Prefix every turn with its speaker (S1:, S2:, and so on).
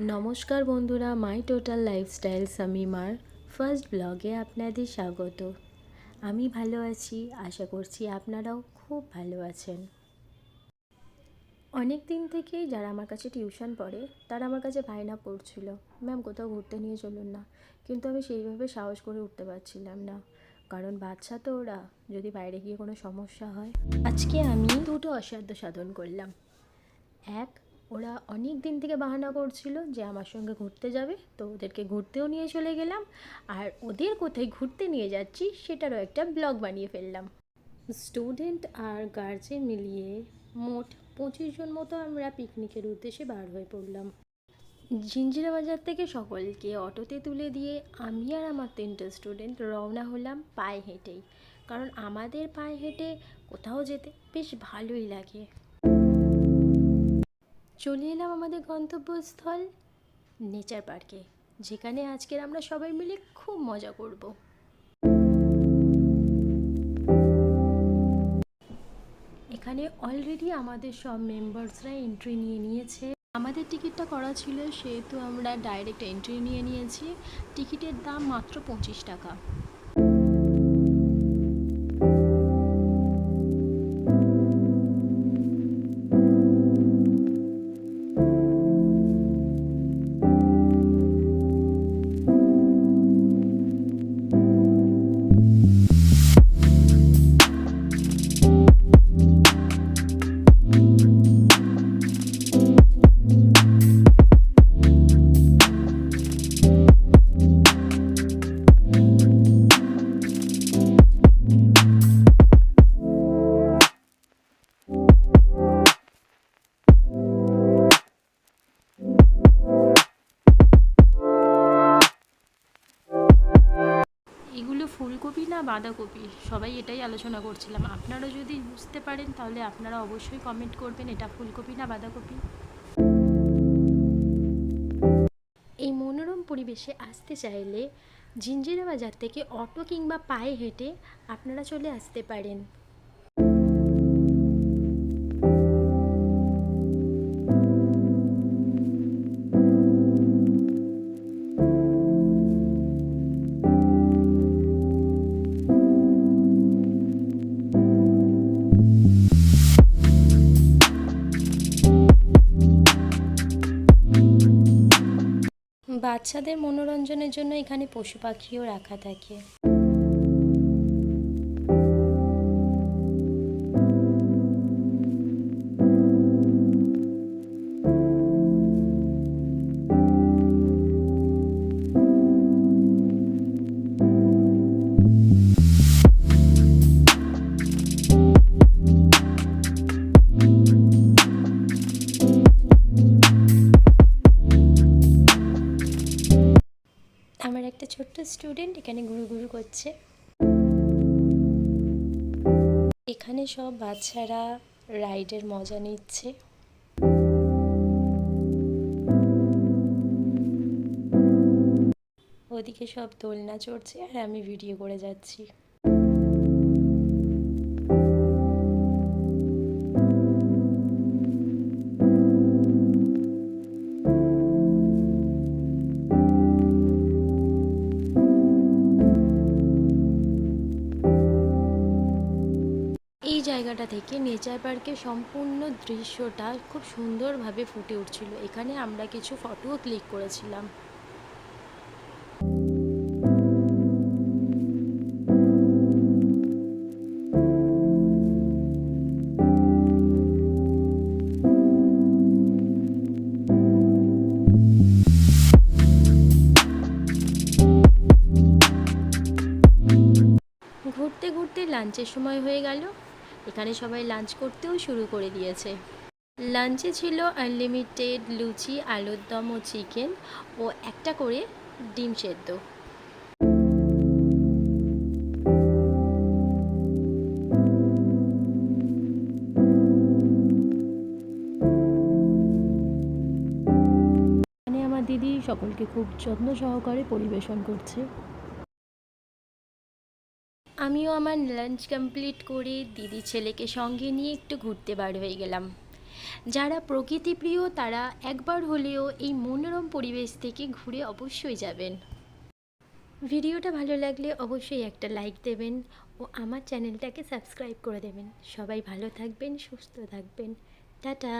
S1: নমস্কার বন্ধুরা my total lifestyle সামিমার ফার্স্ট ব্লগে আপনাদের স্বাগত। আমি ভালো আছি, আশা করছি আপনারাও খুব ভালো আছেন। অনেক দিন থেকেই যারা আমার কাছে টিউশন পড়ে, তারা আমার কাছে বায়না পড়ছিল ম্যাম কোথাও ঘুরতে নিয়ে চলুন না। কিন্তু আমি সেইভাবে সাহস করে উঠতে পারছিলাম না। কারণ বাচ্চা তো ওরা, যদি বাইরে গিয়ে কোনো সমস্যা হয়। আজকে আমি দুটো অসাধ্য সাধন করলাম। এক ওরা অনেক দিন থেকে বাহানা করছিল যে আমার সঙ্গে ঘুরতে যাবে, তো ওদেরকে ঘুরতেও নিয়ে চলে গেলাম। আর ওদের কোথায় ঘুরতে নিয়ে যাচ্ছি সেটারও একটা ব্লগ বানিয়ে ফেললাম। স্টুডেন্ট আর গার্জেন মিলিয়ে মোট পঁচিশ জন মতো আমরা পিকনিকের উদ্দেশ্যে বার হয়ে পড়লাম। জিঞ্জিরা বাজার থেকে সকলকে অটোতে তুলে দিয়ে আমি আর আমার তিনটে স্টুডেন্ট রওনা হলাম পায়ে হেঁটেই। কারণ আমাদের পায়ে হেঁটে কোথাও যেতে বেশ ভালোই লাগে। চলে এলাম আমাদের গন্তব্যস্থল নেচার পার্কে, যেখানে আজকের আমরা সবাই মিলে খুব মজা করব। এখানে অলরেডি আমাদের সব মেম্বার্সরা এন্ট্রি নিয়ে নিয়েছে। আমাদের টিকিটটা করা ছিল, সেহেতু আমরা ডাইরেক্ট এন্ট্রি নিয়ে নিয়েছি। টিকিটের দাম মাত্র পঁচিশ টাকা। ফুলকপি না বাঁধাকপি? সবাই এটাই আলোচনা করছিলাম। আপনারা যদি বুঝতে পারেন, তাহলে আপনারা অবশ্যই কমেন্ট করবেন, এটা ফুলকপি না বাঁধাকপি? এই মনোরম পরিবেশে আসতে চাইলে জিঞ্জিরা বাজার থেকে অটো কিংবা পায়ে হেঁটে আপনারা চলে আসতে পারেন। বাচ্চাদের মনোরঞ্জনের জন্য এখানে পশু পাখিও রাখা থাকে। স্টুডেন্ট এখানে ঘুরু ঘুরু করছে। এখানে সব বাচ্চারা রাইডের মজা নিচ্ছে। ওদিকে সব দোলনা চড়ছে আর আমি ভিডিও করে যাচ্ছি। জায়গাটা থেকে নেচার পার্কের সম্পূর্ণ দৃশ্যটা খুব সুন্দরভাবে ফুটে উঠছিল। এখানে আমরা কিছু ফটোও ক্লিক করেছিলাম। ঘুরতে ঘুরতে লাঞ্চের সময় হয়ে গেল। এখানে সবাই লাঞ্চ করতেও শুরু করে দিয়েছে। লাঞ্চে ছিল আনলিমিটেড লুচি, আলুর দম ও চিকেন ও একটা করে ডিম সেদ্ধ। দিদি সকলকে খুব যত্ন সহকারে পরিবেশন করছে। আমিও আমার লাঞ্চ কমপ্লিট করে দিদি ছেলেকে সঙ্গে নিয়ে একটু ঘুরতে বার হয়ে গেলাম। যারা প্রকৃতিপ্রিয়, তারা একবার হলেও এই মনোরম পরিবেশ থেকে ঘুরে অবশ্যই যাবেন। ভিডিওটা ভালো লাগলে অবশ্যই একটা লাইক দেবেন ও আমার চ্যানেলটাকে সাবস্ক্রাইব করে দেবেন। সবাই ভালো থাকবেন, সুস্থ থাকবেন। টাটা!